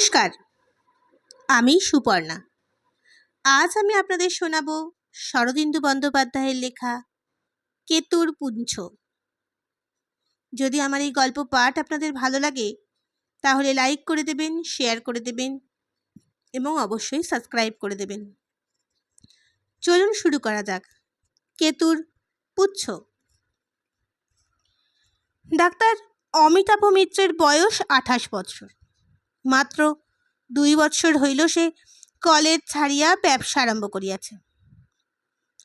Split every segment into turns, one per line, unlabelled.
নমস্কার। আমি সুপর্ণা। আজ আমি আপনাদের শোনাব শরদিন্দু বন্দ্যোপাধ্যায়ের লেখা কেতুর পুঞ্ছ। যদি আমার এই গল্প পাঠ আপনাদের ভালো লাগে, তাহলে লাইক করে দেবেন শেয়ার করে দেবেন এবং অবশ্যই সাবস্ক্রাইব করে দেবেন। চলুন শুরু করা যাক। কেতুর পুচ্ছ। ডাক্তার অমিতাভ মিত্রের বয়স আঠাশ বছর। মাত্র দুই বৎসর হইল সে কলেজ ছাড়িয়া ব্যবসা আরম্ভ করিয়াছে।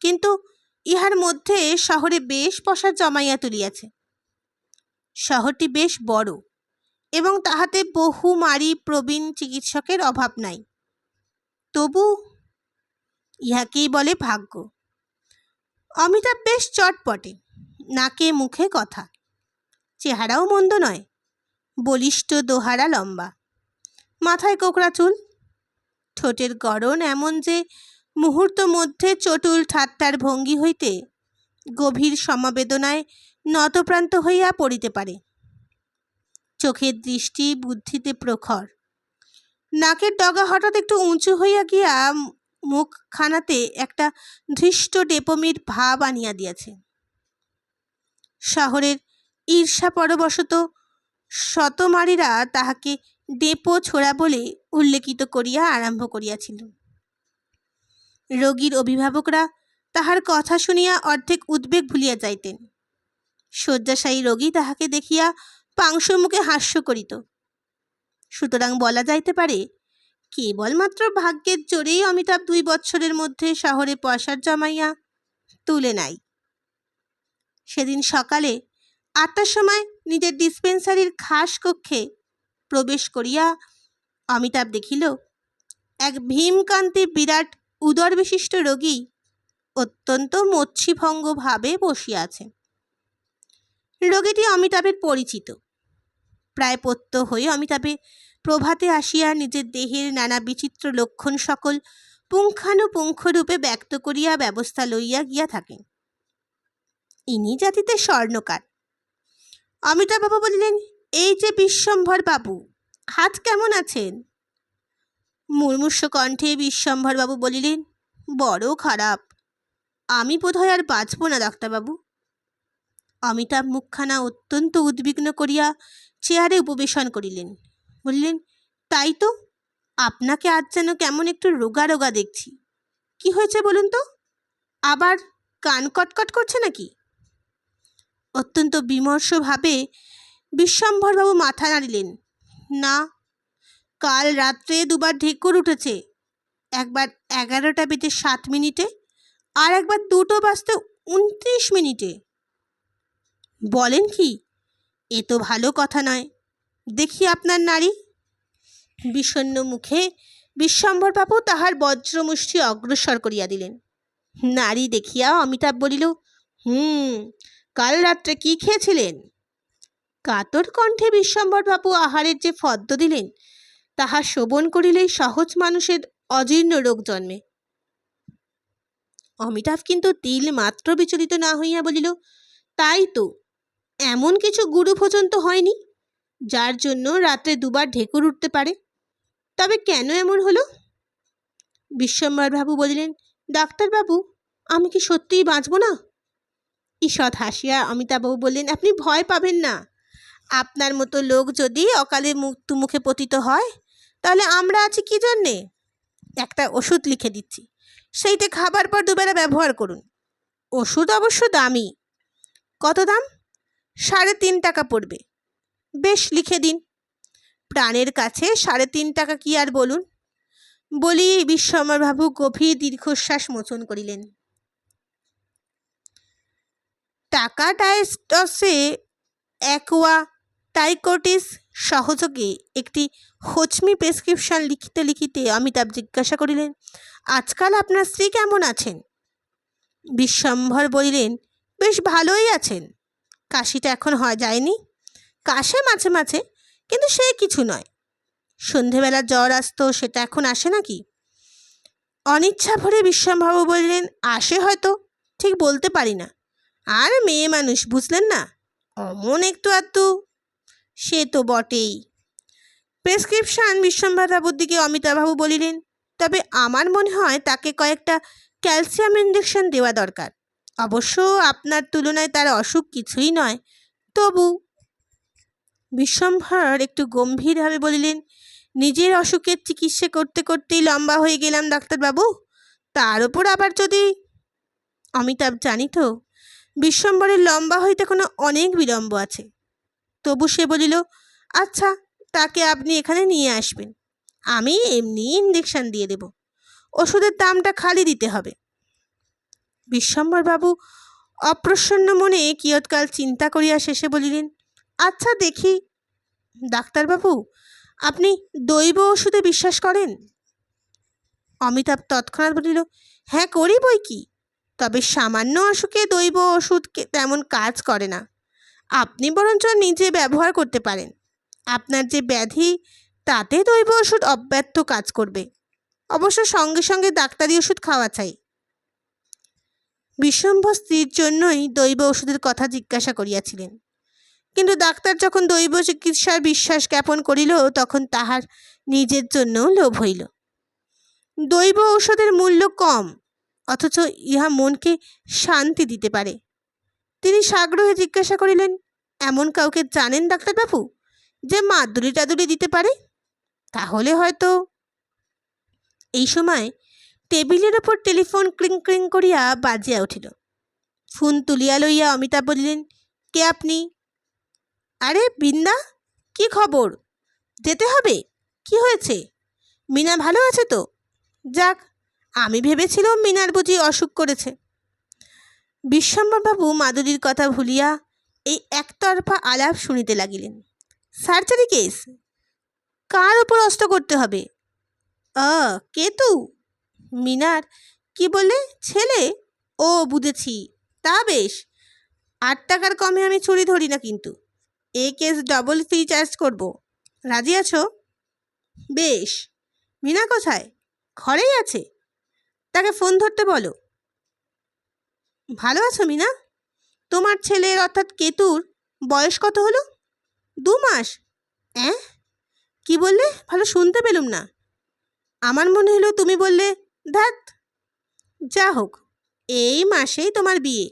কিন্তু ইহার মধ্যে শহরে বেশ পশা জমাইয়া তুলিয়াছে। শহরটি বেশ বড় এবং তাহাতে বহু মারি প্রবীণ চিকিৎসকের অভাব নাই। তবু ইহাকেই বলে ভাগ্য। অমিতাভ বেশ চটপটে, নাকে মুখে কথা। চেহারাও মন্দ নয়, বলিষ্ঠ দোহারা লম্বা। মাথায় চুল? ঠোঁটের গড়ন এমন যে মুহূর্ত মধ্যে চটুল ঠাট্টার ভঙ্গি হইতে গভীর সমবেদনায় নতপ্রান্ত হইয়া পড়িতে পারে। চোখের দৃষ্টি বুদ্ধিতে প্রখর। নাকের ডগা হঠাৎ একটু উঁচু হইয়া গিয়া মুখখানাতে একটা ধৃষ্ট ডেপমির ভাব আনিয়া দিয়াছে। শহরের ঈর্ষা পরবশত শতমারীরা তাহাকে ডেপো ছোড়া বলে উল্লেখিত করিয়া আরম্ভ করিয়াছিল। রোগীর অভিভাবকরা তাহার কথা শুনিয়া অর্ধেক উদ্বেগ ভুলিয়া যাইতেন। শয্যাশায়ী রোগী তাহাকে দেখিয়া পাংশুর মুখে হাস্য করিত। সুতরাং বলা যাইতে পারে, কেবলমাত্র ভাগ্যের জোরেই অমিতাভ দুই বৎসরের মধ্যে শহরে পয়সার জমাইয়া তুলে নাই। সেদিন সকালে আটটার সময় নিজের ডিসপেন্সারির খাস কক্ষে প্রবেশ করিয়া অমিতাভ দেখিল, এক ভীমকান্তি বিরাট উদর বিশিষ্ট রোগী অত্যন্ত মৎস্যভঙ্গভাবে বসিয়া আছে। রোগীটি অমিতাভের পরিচিত। প্রায় প্রত্যহ হয়ে অমিতাভে প্রভাতে আসিয়া নিজের দেহের নানা বিচিত্র লক্ষণ সকল পুঙ্খানুপুঙ্খরূপে ব্যক্ত করিয়া ব্যবস্থা লইয়া গিয়া থাকেন ইনি জাতিতে স্বর্ণকার। অমিতাভবাবু বলিলেন, এই যে বিশ্বম্ভর বাবু হাত কেমন আছেন? মুর্মুষ্য কণ্ঠে বিশ্বম্ভরবাবু বলিলেন, বড় খারাপ। আমি বোধহয় আর বাঁচব না, ডাক্তারবাবু। অমিতাভ মুখখানা অত্যন্ত উদ্বিগ্ন করিয়া চেয়ারে উপবেশন করিলেন। বললেন, তাই তো, আপনাকে আজ যেন কেমন একটু রোগা রোগা দেখছি। কি হয়েছে বলুন তো? আবার কান কটকট করছে নাকি? অত্যন্ত বিমর্ষভাবে বিশ্বম্ভরবাবু মাথা নাড়িলেন। না, কাল রাত্রে দুবার ঢেকুর উঠেছে। একবার এগারোটা বেজে সাত মিনিটে আর একবার দুটো বাজতে উনত্রিশ মিনিটে। বলেন কি? এ তো ভালো কথা নয়। দেখি আপনার নারী। বিষণ্ন মুখে বিশ্বম্ভরবাবু তাহার বজ্রমুষ্টি অগ্রসর করিয়া দিলেন। নারী দেখিয়া অমিতাভ বলিল, হুম, কাল রাত্রে কি খেয়েছিলেন? কাতর কণ্ঠে বিশ্বম্ভরবাবু আহারের যে ফদ্দ দিলেন, তাহা শোভন করিলেই সহজ মানুষের অজীর্ণ রোগ জন্মে। অমিতাভ কিন্তু তিল মাত্র বিচলিত না হইয়া বলিল, তাই তো, এমন কিছু গুরু ভোজন তো হয়নি, যার জন্য রাত্রে দুবার ঢেকুর উঠতে পারে? তবে কেন এমন হলো? বিশ্বম্বরবাবু বলিলেন, ডাক্তারবাবু, আমি কি সত্যিই বাঁচব না? ঈষৎ হাসিয়া অমিতাভবাবু বললেন, আপনি ভয় পাবেন না আপনার মতো লোক যদি অকালে মৃত্যু মুখে পতিত হয়, তাহলে আমরা আছি কি জন্যে? একটা ওষুধ লিখে দিচ্ছি। সেইটা খাবার পর দুবেলা ব্যবহার করুন। ওষুধ অবশ্য দামি। কত দাম? সাড়ে তিন টাকা পড়বে। বেশ, লিখে দিন। প্রাণের কাছে সাড়ে তিন টাকা কি আর বলুন? বলি বিশ্বম্বরবাবু গভীর দীর্ঘশ্বাস মোচন করিলেন। টাকা ডায়াস্টসে অ্যাকোয়া টাইকোটিস সহযোগে একটি হচমি প্রেসক্রিপশন লিখিতে লিখিতে অমিতাভ জিজ্ঞাসা করিলেন, আজকাল আপনার স্ত্রী কেমন আছেন? বিশ্বম্ভর বলিলেন, বেশ ভালোই আছেন। কাশিটা এখন হয় যায়নি। কাশে মাঝে মাঝে, কিন্তু সে কিছু নয়। সন্ধেবেলা জ্বর আসতো, সেটা এখন আসে নাকি? অনিচ্ছা ভরে বিশ্বম্বাবু বললেন, আসে হয়তো, ঠিক বলতে পারি না। আর মেয়ে মানুষ, বুঝলেন না? অমন একটু আধটু সে তো বটেই। প্রেসক্রিপশন বিশ্বম্ভরবাবুর দিকে অমিতাবাবু বলিলেন, তবে আমার মনে হয় তাকে কয়েকটা ক্যালসিয়াম ইঞ্জেকশন দেওয়া দরকার। অবশ্য আপনার তুলনায় তার অসুখ কিছুই নয়, তবু বিশ্বম্ভর একটু গম্ভীরভাবে বলিলেন, নিজের অসুখের চিকিৎসা করতে করতেই লম্বা হয়ে গেলাম ডাক্তারবাবু তার ওপর আবার যদি অমিতাভ জানি তো বিশ্বম্বরের লম্বা হইতে কোনো অনেক বিলম্ব আছে। তবু সে বলিল আচ্ছা তাকে আপনি এখানে নিয়ে আসবেন। আমি এমনি ইঞ্জেকশন দিয়ে দেব। ওষুধের দামটা খালি দিতে হবে বিশ্বম্বরবাবু অপ্রসন্ন মনে কিয়ৎকাল চিন্তা করিয়া শেষে বলিলেন আচ্ছা দেখি। ডাক্তারবাবু, আপনি দৈব ওষুধে বিশ্বাস করেন অমিতাভ তৎক্ষণাৎ বলিল হ্যাঁ করি বই কি? তবে সামান্য অসুখে দৈব ওষুধ তেমন কাজ করে না। আপনি বরঞ্চ নিজে ব্যবহার করতে পারেন। আপনার যে ব্যাধি, তাতে দৈব ওষুধ অব্যর্থ কাজ করবে। অবশ্য সঙ্গে সঙ্গে ডাক্তারি ওষুধ খাওয়া চাই। বিশ্বম্ভ স্ত্রীর জন্যই দৈব ওষুধের কথা জিজ্ঞাসা করিয়াছিলেন। কিন্তু ডাক্তার যখন দৈব চিকিৎসার বিশ্বাস জ্ঞাপন করিল, তখন তাহার নিজের জন্যও লোভ হইল। দৈব ঔষধের মূল্য কম, অথচ ইহা মনকে শান্তি দিতে পারে। তিনি সাগ্রহে জিজ্ঞাসা করিলেন, এমন কাউকে জানেন ডাক্তারবাবু যে মাদুরি টাদুরি দিতে পারে? তাহলে হয়তো এই সময় টেবিলের ওপর টেলিফোন ক্রিং ক্রিং করিয়া বাজিয়া উঠিল। ফোন তুলিয়া লইয়া অমিতা বলিলেন, কে আপনি? আরে, বৃন্দা, কি খবর? যেতে হবে? কি হয়েছে? মিনা ভালো আছে তো? যাক, আমি ভেবেছিলাম মিনার বুঝি অসুখ করেছে। বিশ্বম্বরবাবু মাদুরীর কথা ভুলিয়া এই একতরফা আলাপ শুনিতে লাগিলেন। Surgery case? কার ওপর অস্ত্র করতে হবে? আ, কেতু? মিনার, কি বলে? ছেলে? ও, বুঝেছি। তা বেশ। আট টাকার কমে আমি ছুরি ধরি না কিন্তু। এ কেস ডবল ফি চার্জ করব। রাজি আছো? বেশ। মিনা কোথায়? ঘরেই আছে। তাকে ফোন ধরতে বলো। ভালো আছো, মিনা? তোমার ছেলের অর্থাৎ কেতুর বয়স কত হলো? দু মাস। অ্যাঁ? কি বললে? ভালো শুনতে পেলুম না। আমার মনে হলো তুমি বললে ধ্যাত যা হোক, এই মাসেই তোমার বিয়ে।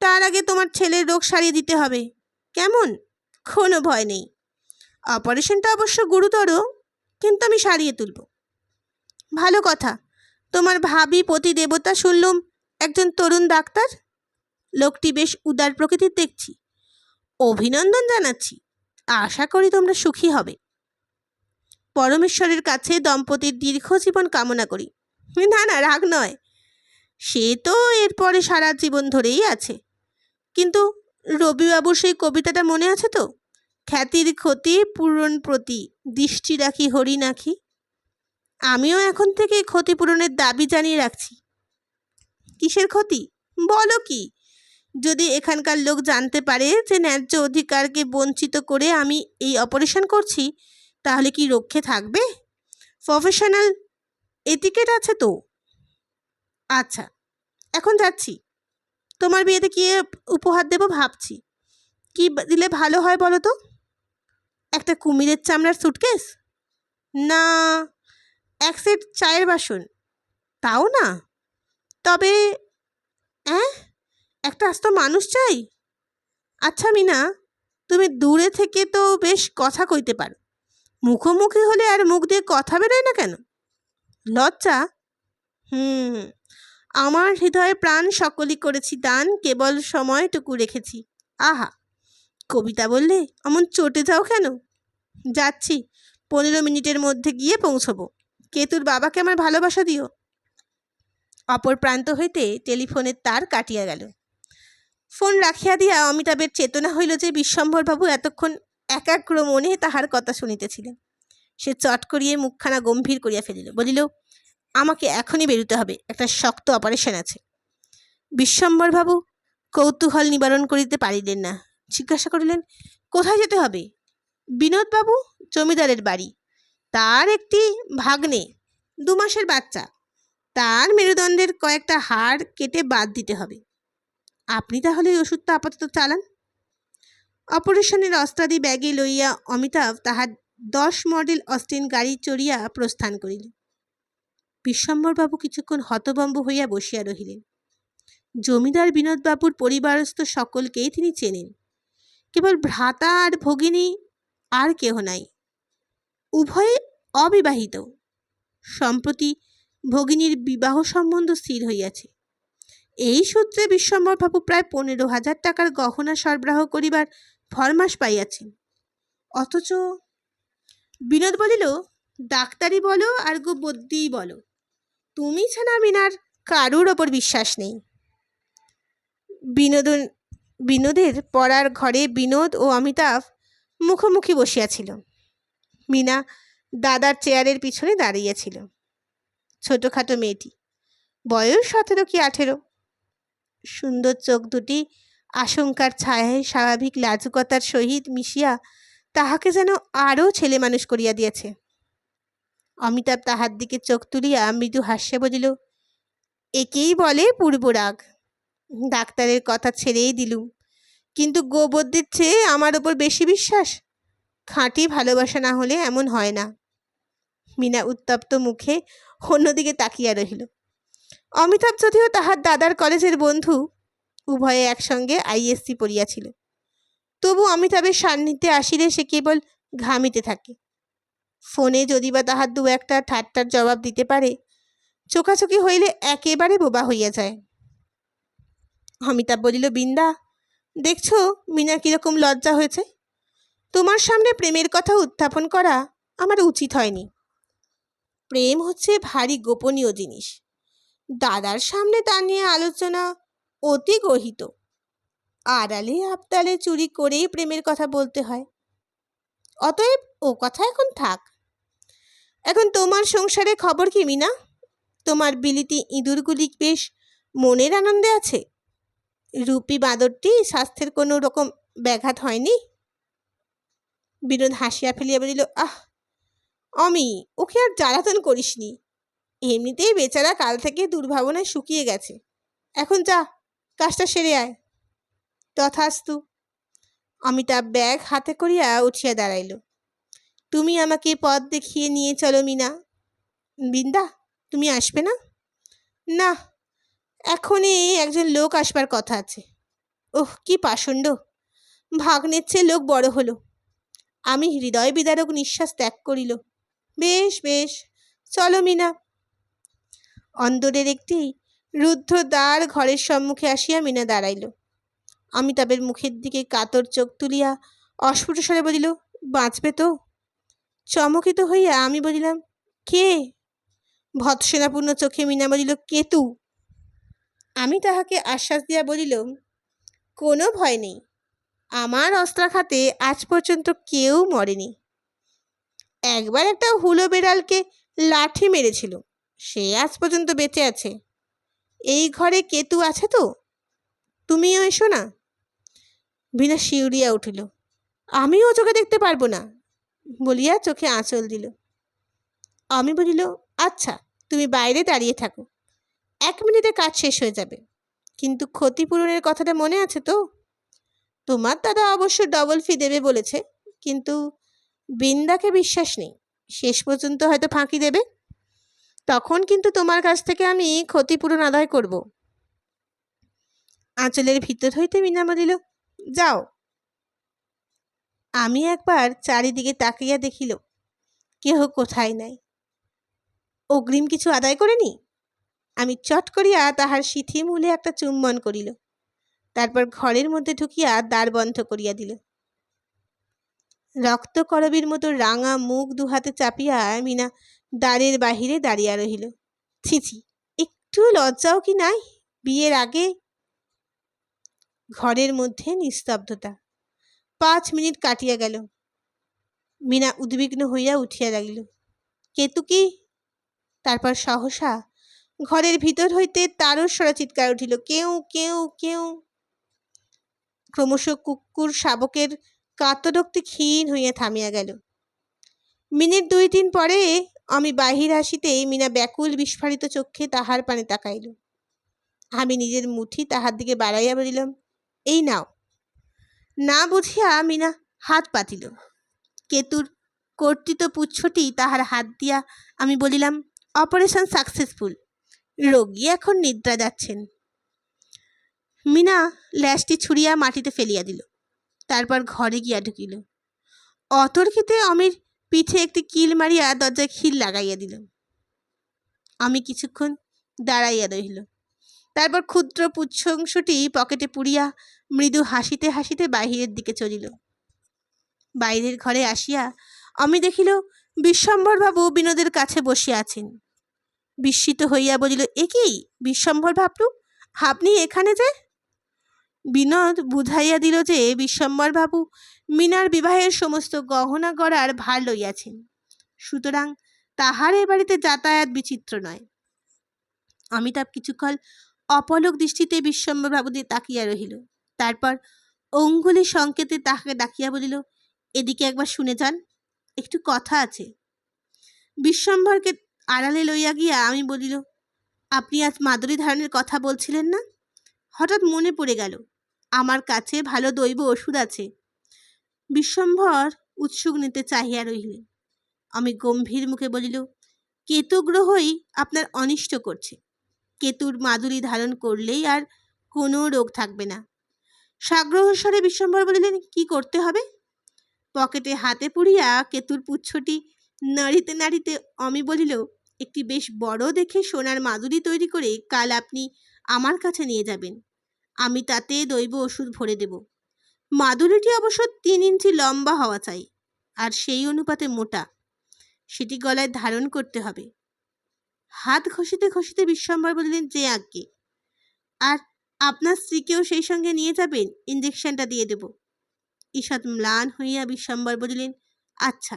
তার আগে তোমার ছেলের রোগ সারিয়ে দিতে হবে। কেমন? কোনো ভয় নেই। অপারেশনটা অবশ্য গুরুতর, কিন্তু আমি সারিয়ে তুলব। ভালো কথা। তোমার ভাবি পতি দেবতা শুনলুম একজন তরুণ ডাক্তার? লোকটি বেশ উদার প্রকৃতির দেখছি। অভিনন্দন জানাচ্ছি। আশা করি তোমরা সুখী হবে। পরমেশ্বরের কাছে দম্পতির দীর্ঘ জীবন কামনা করি। না না, রাগ নয়। সে তো এরপরে সারা জীবন ধরেই আছে। কিন্তু রবিবাবুর সেই কবিতাটা মনে আছে তো? খ্যাতির ক্ষতি, পূরণ প্রতি। দৃষ্টি রাখি, হরি নাখি। আমিও এখন থেকে ক্ষতিপূরণের দাবি জানিয়ে রাখছি। কিসের ক্ষতি? বলো কি? যদি এখানকার লোক জানতে পারে যে ন্যায্য অধিকারকে বঞ্চিত করে আমি এই অপারেশন করছি, তাহলে কি রক্ষে থাকবে? প্রফেশনাল এটিকেট আছে তো? আচ্ছা এখন যাচ্ছি। তোমার বিয়েতে কি উপহার দেবো ভাবছি। কি দিলে ভালো হয় বলো তো? একটা কুমিরের চামড়ার সুটকেস না, এক সেট চায়ের বাসন। তাও না? তবে, অ্যাঁ? একটা আস্ত মানুষ চাই? আচ্ছা মিনা, তুমি দূরে থেকে তো বেশ কথা কইতে পারো। মুখোমুখি হলে আর মুখ দিয়ে কথা বেরোয় না কেন? লজ্জা? হুম, আমার হৃদয়ে প্রাণ সকলই করেছি দান, কেবল সময়টুকু রেখেছি। আহা, কবিতা বললে অমন চটে যাও কেন? যাচ্ছি, পনেরো মিনিটের মধ্যে গিয়ে পৌঁছবো। কেতুর বাবাকে আমার ভালোবাসা দিও। অপর প্রান্ত হইতে টেলিফোনের তার কাটিয়া গেল। ফোন রাখিয়া দিয়া অমিতাভের চেতনা হইল যে বিশ্বম্ভরবাবু এতক্ষণ একাগ্র মনে তাহার কথা শুনিতেছিলেন। সে চট করিয়ে মুখখানা গম্ভীর করিয়া ফেলিল, বলিল, আমাকে এখনই বেরোতে হবে, একটা শক্ত অপারেশন আছে। বিশ্বম্বরবাবু কৌতূহল নিবারণ করিতে পারিলেন না। জিজ্ঞাসা করিলেন, কোথায় যেতে হবে? বিনোদবাবু, জমিদারের বাড়ি। তার একটি ভাগ্নে, দু মাসের বাচ্চা। তার মেরুদণ্ডের কয়েকটা হাড় কেটে বাদ দিতে হবে। আপনি তাহলে এই ওষুধটা আপাতত চালান। অপারেশনের অস্ত্রাদি ব্যাগে লইয়া অমিতাভ তাহার দশ মডেল অস্টিন গাড়ি চড়িয়া প্রস্থান করিল বিশ্বম্বরবাবু কিছুক্ষণ হতবম্ব হইয়া বসিয়া রহিলেন। জমিদার বিনোদবাবুর পরিবারস্থ সকলকেই তিনি চেনেন। কেবল ভ্রাতা আর ভগিনী আর কেহ নাই। উভয়ে অবিবাহিত। সম্প্রতি ভগিনীর বিবাহ সম্বন্ধ স্থির হইয়াছে। এই সূত্রে বিশ্বম্বরবাবু প্রায় পনেরো হাজার টাকার গহনা সরবরাহ করিবার ফরমাস পাইয়াছেন। অথচ বিনোদ বলিল, ডাক্তারি বলো আর গো বদ্যিই বলো। তুমি ছাড়া মিনার কারুর ওপর বিশ্বাস নেই। বিনোদন, বিনোদের পড়ার ঘরে বিনোদ ও অমিতাভ মুখোমুখি বসিয়াছিল। মিনা দাদার চেয়ারের পিছনে দাঁড়িয়েছিল। ছোটোখাটো মেয়েটি। বয়স সতেরো কি আঠেরো? সুন্দর চোখ দুটি, আশঙ্কার ছায়ায় স্বাভাবিক লাজুকতার সহিত মিশিয়া তাহাকে যেন আরও ছেলে মানুষ করিয়া দিয়েছে। অমিতাভ তাহার দিকে চোখ তুলিয়া মৃদু হাস্যে বলিল, একেই বলে পূর্বরাগ। ডাক্তারের কথা ছেড়েই দিলুম। কিন্তু গোবর দিচ্ছে আমার ওপর বেশি বিশ্বাস। খাঁটি ভালোবাসা না হলে এমন হয় না। মিনা উত্তপ্ত মুখে অন্যদিকে তাকিয়া রহিল। অমিতাভ যদিও তাহার দাদার কলেজের বন্ধু, উভয়ে একসঙ্গে আইএসসি পড়িয়াছিল। তবু অমিতাভের সান্নিধ্যে আসিলে সে কেবল ঘামিতে থাকে। ফোনে যদি বা তাহার দু একটা ঠাট্টার জবাব দিতে পারে, চোখাচোখি হইলে একেবারে বোবা হইয়া যায়। অমিতাভ বলিল, বিন্দা, দেখছ মিনা কীরকম লজ্জা হয়েছে? তোমার সামনে প্রেমের কথা উত্থাপন করা আমার উচিত হয়নি। প্রেম হচ্ছে ভারী গোপনীয় জিনিস। দাদার সামনে তা নিয়ে আলোচনা অতি গহিত। আড়ালে আবদালে চুরি করেই প্রেমের কথা বলতে হয়। অতএব ও কথা এখন থাক। এখন তোমার সংসারে খবর কি, মিনা? তোমার বিলিতি ইঁদুরগুলি বেশ মনের আনন্দে আছে? রূপী বাঁদরটি স্বাস্থ্যের কোনো রকম ব্যাঘাত হয়নি? বিনোদ হাসিয়া ফেলিয়া বলিল, আহ অমি, ওকে আর জ্বালাতন করিসনি। এমনিতেই বেচারা কাল থেকে দুর্ভাবনায় শুকিয়ে গেছে। এখন যা, কাজটা সেরে আয়। তথাস্তু। অমিতাভ ব্যাগ হাতে করিয়া উঠিয়া দাঁড়াইল। তুমি আমাকে পথ দেখিয়ে নিয়ে চলো মিনা। বিন্দা, তুমি আসবে না? না, এখনই একজন লোক আসবার কথা আছে। ওহ, কি পাষণ্ড। ভাগ্নের চেয়ে লোক বড় হলো। আমি হৃদয় বিদারক নিঃশ্বাস ত্যাগ করিল। বেশ বেশ। চলো মিনা। অন্দরের একটি রুদ্ধ দ্বার ঘরের সম্মুখে আসিয়া মিনা দাঁড়াইল। অমিতাভের মুখের দিকে কাতর চোখ তুলিয়া অস্ফুট স্বরে বলিল, বাঁচবে তো? চমকিত হইয়া আমি বলিলাম, কে? ভৎসেনাপূর্ণ চোখে মিনা বলিল, কেতু? আমি তাহাকে আশ্বাস দিয়া বলিল, কোনো ভয় নেই। আমার অস্ত্রাঘাতে আজ পর্যন্ত কেউ মরেনি। একবার একটা হুলো বেড়ালকে লাঠি মেরেছিল। সে আজ পর্যন্ত বেঁচে আছে। এই ঘরে কেতু আছে তো? তুমিও এসো না। বিনা শিউরিয়া উঠিল। আমিও চোখে দেখতে পারব না, বলিয়া চোখে আঁচল দিল। আমি বলিল আচ্ছা তুমি বাইরে দাঁড়িয়ে থাকো। এক মিনিটে কাজ শেষ হয়ে যাবে। কিন্তু ক্ষতিপূরণের কথাটা মনে আছে তো? তোমার দাদা অবশ্য ডবল ফি দেবে বলেছে, কিন্তু বিন্দাকে বিশ্বাস নেই। শেষ পর্যন্ত হয়তো ফাঁকি দেবে। তখন কিন্তু তোমার কাছ থেকে আমি ক্ষতিপূরণ আদায় করব। আঁচলের ভিতর হইতে মিনা বলিল যাও। আমি একবার চারিদিকে তাকিয়া দেখিল, কেহ কোথায় নাই। অগ্রিম কিছু আদায় করেনি? আমি চট করিয়া তাহার সিথি মূলে একটা চুম্বন করিল, তারপর ঘরের মধ্যে ঢুকিয়া দ্বার বন্ধ করিয়া দিল। রক্তকরবীর মতো রাঙা মুখ দুহাতে চাপিয়া মিনা দ্বারের বাহিরে দাঁড়িয়া রহিল। ছিছি একটু লজ্জাও কি নাই? বিয়ের আগে? ঘরের মধ্যে নিস্তব্ধতা। পাঁচ মিনিট কাটিয়া গেল। মিনা উদ্বিগ্ন হইয়া উঠিয়া লাগিল। কেতু কি? তারপর সহসা ঘরের ভিতর হইতে তারস্বরা চিৎকার উঠিল, কেউ কেউ কেউ। ক্রমশ কুকুর, শাবকের কাতরোক্তি ক্ষীণ হইয়া থামিয়া গেল। মিনিট দুই তিন পরে আমি বাহির আসিতেই মিনা ব্যাকুল বিস্ফারিত চক্ষে তাহার পানে তাকাইল। আমি নিজের মুঠি তাহার দিকে বাড়াইয়া বলিলাম, এই নাও। না বুঝিয়া মিনা হাত পাতিল। কেতুর কর্তৃত পুচ্ছটি তাহার হাত দিয়া আমি বলিলাম, অপারেশন সাকসেসফুল। রোগী এখন নিদ্রা যাচ্ছেন। মিনা ল্যাসটি ছুড়িয়া মাটিতে ফেলিয়া দিল। তারপর ঘরে গিয়া ঢুকিল। অতর্কিতে অমির পিঠে একটি কিল মারিয়া দরজায় খিল লাগাইয়া দিল। আমি কিছুক্ষণ দাঁড়াইয়া রহিল। তারপর ক্ষুদ্র পুচ্ছংশটি পকেটে পুড়িয়া মৃদু হাসিতে হাসিতে বাহিরের দিকে চলিল। বাইরের ঘরে আসিয়া আমি দেখিল, বিশ্বম্ভরবাবু বিনোদের কাছে বসিয়া আছেন। বিস্মিত হইয়া বলিল, এ কি? বিশ্বম্ভর ভাবলু আপনি এখানে যে বিনোদ বুঝাইয়া দিল যে বিশ্বম্বরবাবু মিনার বিবাহের সমস্ত গহনা গড়ার ভার লইয়াছেন। সুতরাং তাহার এ বাড়িতে যাতায়াত বিচিত্র নয়। অমিতাভ কিছুকাল অপলক দৃষ্টিতে বিশ্বম্বরবাবু দিয়ে তাকিয়া রহিল। তারপর অঙ্গুলি সংকেতে তাহাকে ডাকিয়া বলিল, এদিকে একবার শুনে যান, একটু কথা আছে। বিশ্বম্বরকে আড়ালে লইয়া গিয়া আমি বলিল, আপনি আজ মাদুরী ধারণের কথা বলছিলেন না? হঠাৎ মনে পড়ে গেল আমার কাছে ভালো দৈব ওষুধ আছে। বিশ্বম্ভর উৎসুক নিতে চাহিয়া রহিলেন। আমি গম্ভীর মুখে বলিল, কেতু গ্রহই আপনার অনিষ্ট করছে। কেতুর মাদুরি ধারণ করলেই আর কোনো রোগ থাকবে না। সাগ্রহস্বরে বিশ্বম্ভর বলিলেন, কি করতে হবে? পকেটে হাতে পুড়িয়া কেতুর পুচ্ছটি নাড়িতে নাড়িতে অমি বলিল, একটি বেশ বড় দেখে সোনার মাদুরি তৈরি করে কাল আপনি আমার কাছে নিয়ে যাবেন। আমি তাতে দৈব ওষুধ ভরে দেব। মাদুরিটি অবশ্য তিন ইঞ্চি লম্বা হওয়া চাই, আর সেই অনুপাতে মোটা। সেটি গলায় ধারণ করতে হবে। হাত ঘষিতে ঘষিতে বিশ্বম্বর বললেন, যে আজ্ঞে। আর আপনার স্ত্রীকেও সেই সঙ্গে নিয়ে যাবেন? ইঞ্জেকশনটা দিয়ে দেব। ঈষৎ ম্লান হইয়া বিশ্বম্বর বলিলেন আচ্ছা।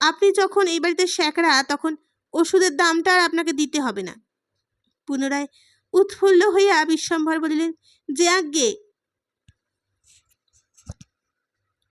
আপনি যখন এই বাড়িতে শ্যাকরা তখন ওষুধের দামটা আর আপনাকে দিতে হবে না। পুনরায় উৎফুল্ল হইয়া বিশ্বম্ভর বলিলেন যে আজ্ঞে